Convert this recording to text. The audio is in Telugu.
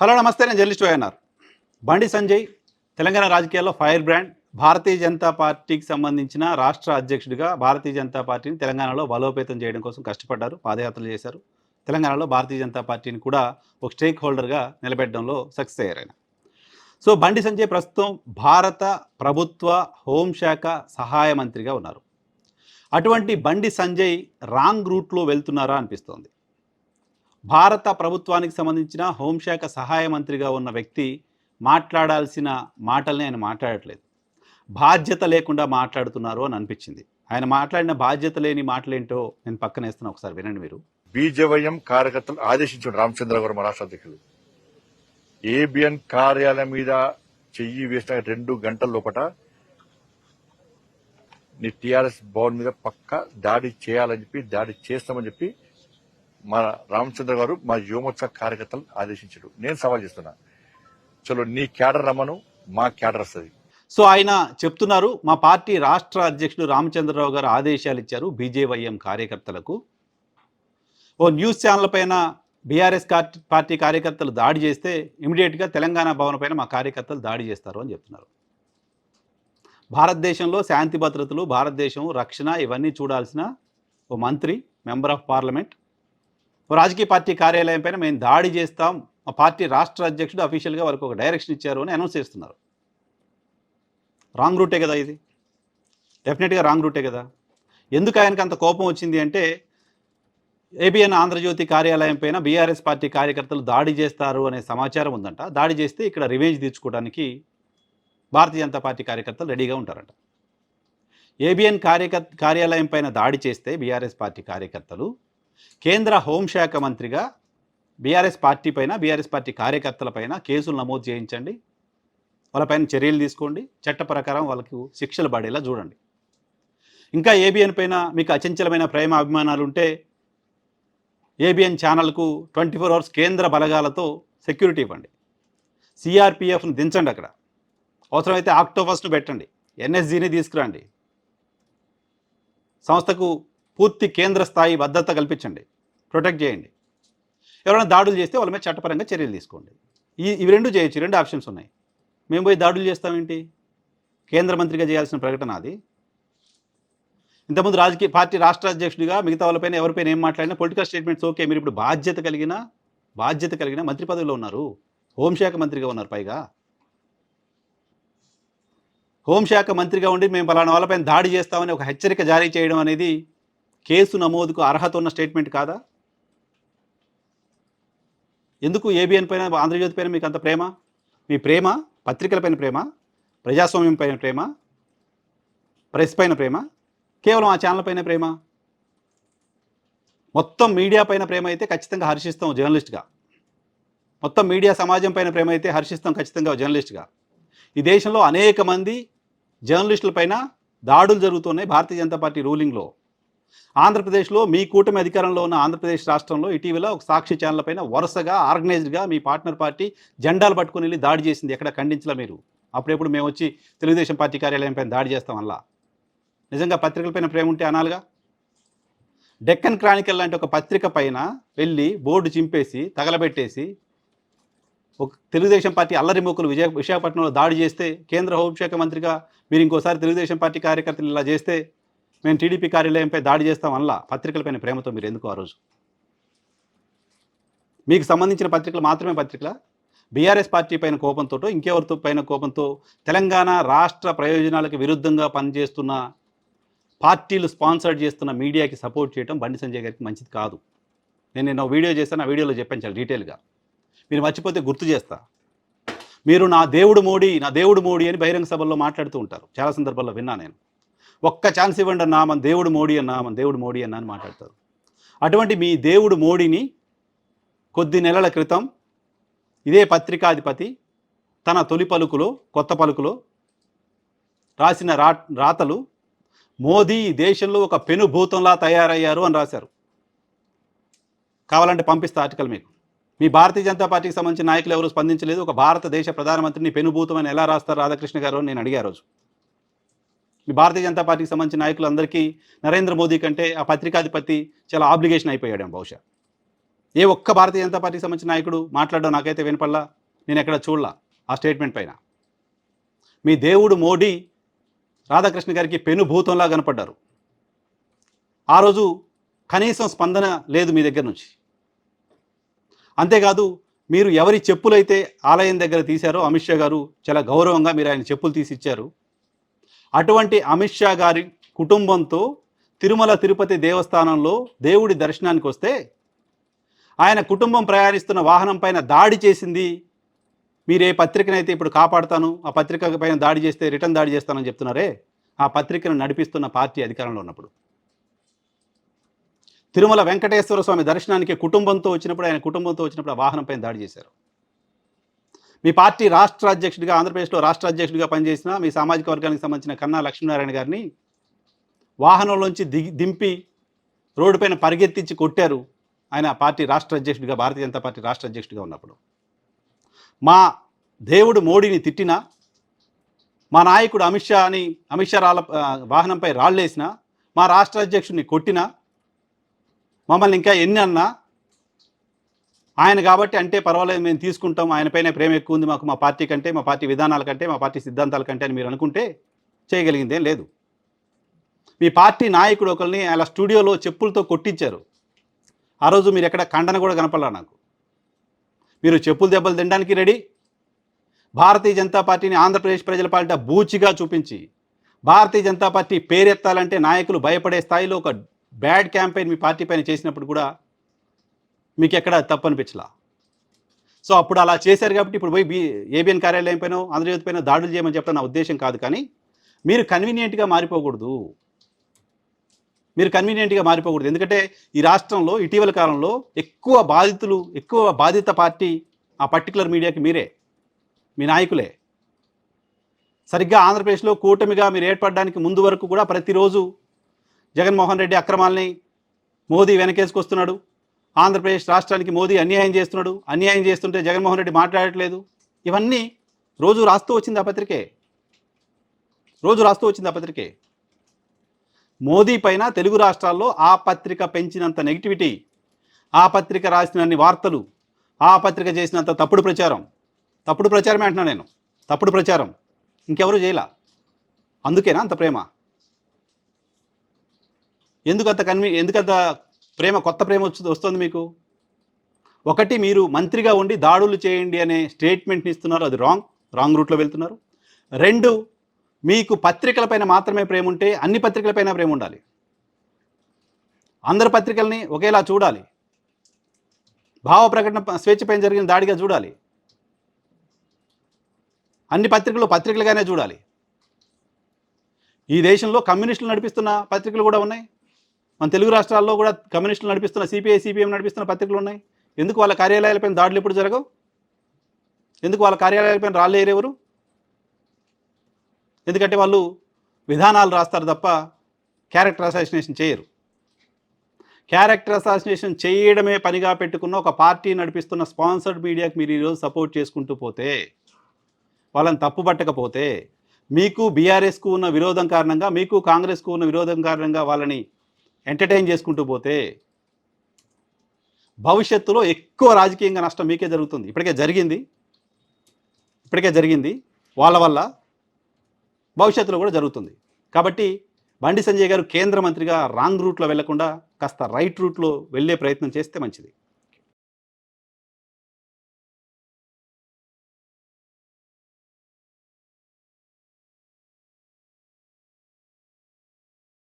హలో నమస్తే నేను జర్నలిస్ట్ వైఎన్ఆర్. బండి సంజయ్ తెలంగాణ రాజకీయాల్లో ఫైర్ బ్రాండ్. భారతీయ జనతా పార్టీకి సంబంధించిన రాష్ట్ర అధ్యక్షుడిగా భారతీయ జనతా పార్టీని తెలంగాణలో బలోపేతం చేయడం కోసం కష్టపడ్డారు పాదయాత్రలు చేశారు. తెలంగాణలో భారతీయ జనతా పార్టీని కూడా ఒక స్టేక్ హోల్డర్గా నిలబెట్టడంలో సక్సెస్ అయ్యారు ఆయన సో బండి సంజయ్ ప్రస్తుతం భారత ప్రభుత్వ హోంశాఖ సహాయ మంత్రిగా ఉన్నారు. అటువంటి బండి సంజయ్ రాంగ్ రూట్లో వెళ్తున్నారా అనిపిస్తోంది. భారత ప్రభుత్వానికి సంబంధించిన హోంశాఖ సహాయ మంత్రిగా ఉన్న వ్యక్తి మాట్లాడాల్సిన మాటల్ని ఆయన మాట్లాడట్లేదు. బాధ్యత లేకుండా మాట్లాడుతున్నారు అని అనిపించింది. ఆయన మాట్లాడిన బాధ్యత లేని మాటలేంటో నేను పక్కన వేస్తున్నా ఒకసారి వినండి మీరు. బీజేవైఎం కార్యకర్తలు ఆదేశించాడు రామచంద్ర గారు మా రాష్ట్ర అధ్యక్షులు. ఏబిఎన్ కార్యాలయం మీద చెయ్యి వేసిన రెండు గంటల లోపల నీ టీఆర్ఎస్ భవన్ మీద పక్క దాడి చేయాలని చెప్పి దాడి చేస్తామని చెప్పి మా రామచంద్ర గారు మా యువమోర్చా కార్యకర్తలు ఆదేశించారు నేను సవాల్ చేస్తున్నా. చలో నీ క్యాడర్ రమ్మను మా క్యాడర్ వస్తుంది. సో ఆయన చెప్తున్నారు మా పార్టీ రాష్ట్ర అధ్యక్షుడు రామచంద్రరావు గారు ఆదేశాలు ఇచ్చారు బీజేవైఎం కార్యకర్తలకు. ఓ న్యూస్ ఛానల్ పైన బీఆర్ఎస్ పార్టీ కార్యకర్తలు దాడి చేస్తే ఇమీడియట్గా తెలంగాణ భవన్ పైన మా కార్యకర్తలు దాడి చేస్తారు అని చెప్తున్నారు. భారతదేశంలో శాంతి భద్రతలు భారతదేశం రక్షణ ఇవన్నీ చూడాల్సిన ఓ మంత్రి మెంబర్ ఆఫ్ పార్లమెంట్ రాజకీయ పార్టీ కార్యాలయం పైన మేము దాడి చేస్తాం. మా పార్టీ రాష్ట్ర అధ్యక్షుడు అఫీషియల్గా వాళ్ళకి ఒక డైరెక్షన్ ఇచ్చారు అని అనౌన్స్ చేస్తున్నారు. రాంగ్ రూటే కదా ఇది? డెఫినెట్గా రాంగ్ రూటే కదా? ఎందుకు ఆయనకు అంత కోపం వచ్చింది అంటే ఏబిఎన్ ఆంధ్రజ్యోతి కార్యాలయం పైన బీఆర్ఎస్ పార్టీ కార్యకర్తలు దాడి చేస్తారు అనే సమాచారం ఉందంట. దాడి చేస్తే ఇక్కడ రివెంజ్ తీర్చుకోవడానికి భారతీయ జనతా పార్టీ కార్యకర్తలు రెడీగా ఉంటారంట. ఏబిఎన్ కార్యకర్ కార్యాలయం పైన దాడి చేస్తే బీఆర్ఎస్ పార్టీ కార్యకర్తలు కేంద్ర హోంశాఖ మంత్రిగా బీఆర్ఎస్ పార్టీ పైన బీఆర్ఎస్ పార్టీ కార్యకర్తల పైన కేసులు నమోదు చేయించండి. వాళ్ళపైన చర్యలు తీసుకోండి. చట్ట ప్రకారం వాళ్ళకు శిక్షలు పడేలా చూడండి. ఇంకా ఏబిఎన్ పైన మీకు అచంచలమైన ప్రేమ అభిమానాలు ఉంటే ఏబిఎన్ ఛానల్కు ట్వంటీ ఫోర్ అవర్స్ కేంద్ర బలగాలతో సెక్యూరిటీ ఇవ్వండి. సిఆర్పిఎఫ్ను దించండి అక్కడ. అవసరమైతే ఆక్టోపస్ను పెట్టండి. ఎన్ఎస్జీని తీసుకురండి. సంస్థకు పూర్తి కేంద్ర స్థాయి భద్రత కల్పించండి. ప్రొటెక్ట్ చేయండి. ఎవరైనా దాడులు చేస్తే వాళ్ళ మీద చట్టపరంగా చర్యలు తీసుకోండి. ఈ ఇవి రెండు చేయొచ్చు. రెండు ఆప్షన్స్ ఉన్నాయి. మేము పోయి దాడులు చేస్తామేంటి కేంద్ర మంత్రిగా చేయాల్సిన ప్రకటన అది. ఇంతకుముందు రాజకీయ పార్టీ రాష్ట్ర అధ్యక్షుడిగా మిగతా వాళ్ళపైన ఎవరిపైన ఏం మాట్లాడినా పొలిటికల్ స్టేట్మెంట్స్ ఓకే మీరు ఇప్పుడు బాధ్యత కలిగిన బాధ్యత కలిగిన మంత్రి పదవిలో ఉన్నారు. హోంశాఖ మంత్రిగా ఉన్నారు పైగా. హోంశాఖ మంత్రిగా ఉండి మేము పలానా వాళ్ళపైన దాడి చేస్తామని ఒక హెచ్చరిక జారీ చేయడం అనేది కేసు నమోదుకు అర్హత ఉన్న స్టేట్మెంట్ కాదా? ఎందుకు ఏబిఎన్ పైన ఆంధ్రజ్యోతి పైన మీకు అంత ప్రేమ? మీ ప్రేమ పత్రికలపైన ప్రేమ ప్రజాస్వామ్యం పైన ప్రేమ ప్రెస్ పైన ప్రేమ కేవలం ఆ ఛానల్ పైన ప్రేమ? మొత్తం మీడియా పైన ప్రేమ అయితే ఖచ్చితంగా హర్షిస్తాం జర్నలిస్ట్గా. మొత్తం మీడియా సమాజం పైన ప్రేమ అయితే హర్షిస్తాం ఖచ్చితంగా జర్నలిస్ట్గా. ఈ దేశంలో అనేక మంది జర్నలిస్టుల పైన దాడులు జరుగుతున్నాయి భారతీయ జనతా పార్టీ రూలింగ్లో. ఆంధ్రప్రదేశ్లో మీ కూటమి అధికారంలో ఉన్న ఆంధ్రప్రదేశ్ రాష్ట్రంలో ఇటీవల ఒక సాక్షి ఛానల్ పైన వరుసగా ఆర్గనైజ్డ్గా మీ పార్ట్నర్ పార్టీ జెండాలు పట్టుకుని వెళ్ళి దాడి చేసింది. ఎక్కడ ఖండించలా మీరు? అప్పుడెప్పుడు మేము వచ్చి తెలుగుదేశం పార్టీ కార్యాలయం పైన దాడి చేస్తాం అలా? నిజంగా పత్రికలపైన ప్రేమ ఉంటే అనాలిగా? డెక్కన్ క్రానికల్ లాంటి ఒక పత్రిక పైన వెళ్ళి బోర్డు చింపేసి తగలబెట్టేసి ఒక తెలుగుదేశం పార్టీ అల్లరి మూకులు విజయ విశాఖపట్నంలో దాడి చేస్తే కేంద్ర హోంశాఖ మంత్రిగా మీరు ఇంకోసారి తెలుగుదేశం పార్టీ కార్యకర్తలు ఇలా చేస్తే మేము టీడీపీ కార్యాలయంపై దాడి చేస్తాం అలా పత్రికలపైన ప్రేమతో మీరు ఎందుకు ఆ రోజు? మీకు సంబంధించిన పత్రికలు మాత్రమే పత్రికల? బీఆర్ఎస్ పార్టీ పైన కోపంతో ఇంకెవరితో పైన కోపంతో తెలంగాణ రాష్ట్ర ప్రయోజనాలకు విరుద్ధంగా పనిచేస్తున్న పార్టీలు స్పాన్సర్ చేస్తున్న మీడియాకి సపోర్ట్ చేయడం బండి సంజయ్ గారికి మంచిది కాదు. నేను నిన్న వీడియో చేస్తాను ఆ వీడియోలో చెప్పాను చాలా డీటెయిల్గా. మీరు మర్చిపోతే గుర్తు చేస్తా. మీరు నా దేవుడు మోడీ నా దేవుడు మోడీ అని బహిరంగ సభల్లో మాట్లాడుతూ ఉంటారు. చాలా సందర్భాల్లో విన్నా నేను. ఒక్క ఛాన్స్ ఇవ్వండి అన్నా మన దేవుడు మోడీ అన్నా మన దేవుడు మోడీ అన్నా అని మాట్లాడతారు. అటువంటి మీ దేవుడు మోడీని కొద్ది నెలల క్రితం ఇదే పత్రికాధిపతి తన తొలి పలుకులో కొత్త పలుకులో రాసిన రా రాతలు మోదీ దేశంలో ఒక పెనుభూతంలా తయారయ్యారు అని రాశారు. కావాలంటే పంపిస్తా ఆర్టికల్ మీకు. మీ భారతీయ జనతా పార్టీకి సంబంధించిన నాయకులు ఎవరు స్పందించలేదు. ఒక భారతదేశ ప్రధానమంత్రిని పెనుభూతమని ఎలా రాస్తారు రాధాకృష్ణ గారు అని నేను అడిగా రోజు. మీ భారతీయ జనతా పార్టీకి సంబంధించిన నాయకులందరికీ నరేంద్ర మోదీ కంటే ఆ పత్రికాధిపతి చాలా ఆబ్లిగేషన్ అయిపోయాడు బహుశా. ఏ ఒక్క భారతీయ జనతా పార్టీకి సంబంధించిన నాయకుడు మాట్లాడడం నాకైతే వినపడలా నేను ఎక్కడ చూడలా ఆ స్టేట్మెంట్ పైన. మీ దేవుడు మోడీ రాధాకృష్ణ గారికి పెనుభూతంలా కనపడ్డారు. ఆ రోజు కనీసం స్పందన లేదు మీ దగ్గర నుంచి. అంతేకాదు మీరు ఎవరి చెప్పులైతే ఆలయం దగ్గర తీశారో అమిత్ షా గారు చాలా గౌరవంగా మీరు ఆయన చెప్పులు తీసి ఇచ్చారు. అటువంటి అమిత్ షా గారి కుటుంబంతో తిరుమల తిరుపతి దేవస్థానంలో దేవుడి దర్శనానికి వస్తే ఆయన కుటుంబం ప్రయాణిస్తున్న వాహనం పైన దాడి చేసింది. మీరు ఏ పత్రికనైతే ఇప్పుడు కాపాడుతాను ఆ పత్రిక పైన దాడి చేస్తే రిటర్న్ దాడి చేస్తానని చెప్తున్నారే? ఆ పత్రికను నడిపిస్తున్న పార్టీ అధికారంలో ఉన్నప్పుడు. తిరుమల వెంకటేశ్వర స్వామి దర్శనానికి కుటుంబంతో వచ్చినప్పుడు ఆయన కుటుంబంతో వచ్చినప్పుడు ఆ వాహనం పైన దాడి చేశారు. మీ పార్టీ రాష్ట్ర అధ్యక్షుడిగా ఆంధ్రప్రదేశ్లో రాష్ట్ర అధ్యక్షుడిగా పనిచేసిన మీ సామాజిక వర్గానికి సంబంధించిన కన్నా లక్ష్మీనారాయణ గారిని వాహనంలోంచి దిగి దింపి రోడ్డుపైన పరిగెత్తించి కొట్టారు ఆయన పార్టీ రాష్ట్ర అధ్యక్షుడిగా భారతీయ జనతా పార్టీ రాష్ట్ర అధ్యక్షుడిగా ఉన్నప్పుడు. మా దేవుడు మోడీని తిట్టినా మా నాయకుడు అమిత్ షా అని అమిత్ షా రాళ్ళ వాహనంపై రాళ్ళేసిన మా రాష్ట్ర అధ్యక్షుడిని కొట్టినా మమ్మల్ని ఇంకా ఎన్ని అన్నా ఆయన కాబట్టి అంటే పర్వాలేదు మేము తీసుకుంటాం. ఆయనపైనే ప్రేమ ఎక్కువ ఉంది మాకు మా పార్టీ కంటే మా పార్టీ విధానాల కంటే మా పార్టీ సిద్ధాంతాల కంటే అని మీరు అనుకుంటే చేయగలిగిందేం లేదు. మీ పార్టీ నాయకుడు ఒకరిని అలా స్టూడియోలో చెప్పులతో కొట్టించారు. ఆ రోజు మీరు ఎక్కడ ఖండన కూడా కనపడలా నాకు. మీరు చెప్పులు దెబ్బలు తినడానికి రెడీ? భారతీయ జనతా పార్టీని ఆంధ్రప్రదేశ్ ప్రజల పాలిట బూచిగా చూపించి భారతీయ జనతా పార్టీ పేరెత్తాలంటే నాయకులు భయపడే స్థాయిలో ఒక బ్యాడ్ క్యాంపెయిన్ మీ పార్టీ పైన చేసినప్పుడు కూడా మీకు ఎక్కడ తప్పు అనిపించలా సో అప్పుడు అలా చేశారు కాబట్టి ఇప్పుడు పోయి బీ ఏబిఎన్ కార్యాలయం పైన ఆంధ్రజ్యోతి పైన దాడులు చేయమని చెప్పడం నా ఉద్దేశం కాదు కానీ మీరు కన్వీనియంట్గా మారిపోకూడదు. మీరు కన్వీనియంట్గా మారిపోకూడదు. ఎందుకంటే ఈ రాష్ట్రంలో ఇటీవల కాలంలో ఎక్కువ బాధితులు ఎక్కువ బాధిత పార్టీ ఆ పర్టికులర్ మీడియాకి మీరే మీ నాయకులే. సరిగ్గా ఆంధ్రప్రదేశ్లో కూటమిగా మీరు ఏర్పడడానికి ముందు వరకు కూడా ప్రతిరోజు జగన్మోహన్ రెడ్డి అక్రమాల్ని మోదీ వెనకేసుకొస్తున్నాడు. ఆంధ్రప్రదేశ్ రాష్ట్రానికి మోదీ అన్యాయం చేస్తున్నాడు అన్యాయం చేస్తుంటే జగన్మోహన్ రెడ్డి మాట్లాడట్లేదు. ఇవన్నీ రోజు రాస్తూ వచ్చింది ఆ పత్రికే. రోజు రాస్తూ వచ్చింది ఆ పత్రికే. మోదీ పైన తెలుగు రాష్ట్రాల్లో ఆ పత్రిక పెంచినంత నెగిటివిటీ ఆ పత్రిక రాసినన్ని వార్తలు ఆ పత్రిక చేసినంత తప్పుడు ప్రచారం. తప్పుడు ప్రచారమే అంటున్నా నేను. తప్పుడు ప్రచారం. ఇంకెవరు చేయలా? అందుకేనా అంత ప్రేమ? ఎందుకంత కన్వీ ఎందుకంత ప్రేమ కొత్త ప్రేమ వస్తుంది మీకు? ఒకటి మీరు మంత్రిగా ఉండి దాడులు చేయండి అనే స్టేట్మెంట్ని ఇస్తున్నారు. అది రాంగ్ రాంగ్ రూట్లో వెళ్తున్నారు. రెండు మీకు పత్రికలపైన మాత్రమే ప్రేమ ఉంటే అన్ని పత్రికలపైన ప్రేమ ఉండాలి. అందరి పత్రికల్ని ఒకేలా చూడాలి. భావ ప్రకటన స్వేచ్ఛపైన జరిగిన దాడిగా చూడాలి. అన్ని పత్రికలు పత్రికలుగానే చూడాలి. ఈ దేశంలో కమ్యూనిస్టులు నడిపిస్తున్న పత్రికలు కూడా ఉన్నాయి. మన తెలుగు రాష్ట్రాల్లో కూడా కమ్యూనిస్టులు నడిపిస్తున్న సిపిఐ సిపిఎం నడిపిస్తున్న పత్రికలు ఉన్నాయి. ఎందుకు వాళ్ళ కార్యాలయాలపైన దాడులు ఎప్పుడు జరగవు? ఎందుకు వాళ్ళ కార్యాలయాలపైన రాళ్ళు ఎవరు ఎందుకంటే వాళ్ళు విధానాలు రాస్తారు తప్ప క్యారెక్టర్ అసాసినేషన్ చేయరు. క్యారెక్టర్ అసాసినేషన్ చేయడమే పనిగా పెట్టుకున్న ఒక పార్టీ నడిపిస్తున్న స్పాన్సర్డ్ మీడియాకి మీరు ఈరోజు సపోర్ట్ చేసుకుంటూ పోతే వాళ్ళని తప్పు పట్టకపోతే మీకు బీఆర్ఎస్కు ఉన్న విరోధం కారణంగా మీకు కాంగ్రెస్కు ఉన్న విరోధం కారణంగా వాళ్ళని ఎంటర్టైన్ చేసుకుంటూ పోతే భవిష్యత్తులో ఎక్కువ రాజకీయంగా నష్టం మీకే జరుగుతుంది. ఇప్పటికే జరిగింది. ఇప్పటికే జరిగింది. వాళ్ళ వల్ల భవిష్యత్తులో కూడా జరుగుతుంది. కాబట్టి బండి సంజయ్ గారు కేంద్ర మంత్రిగా రాంగ్ రూట్లో వెళ్ళకుండా కాస్త రైట్ రూట్లో వెళ్ళే ప్రయత్నం చేస్తే మంచిది.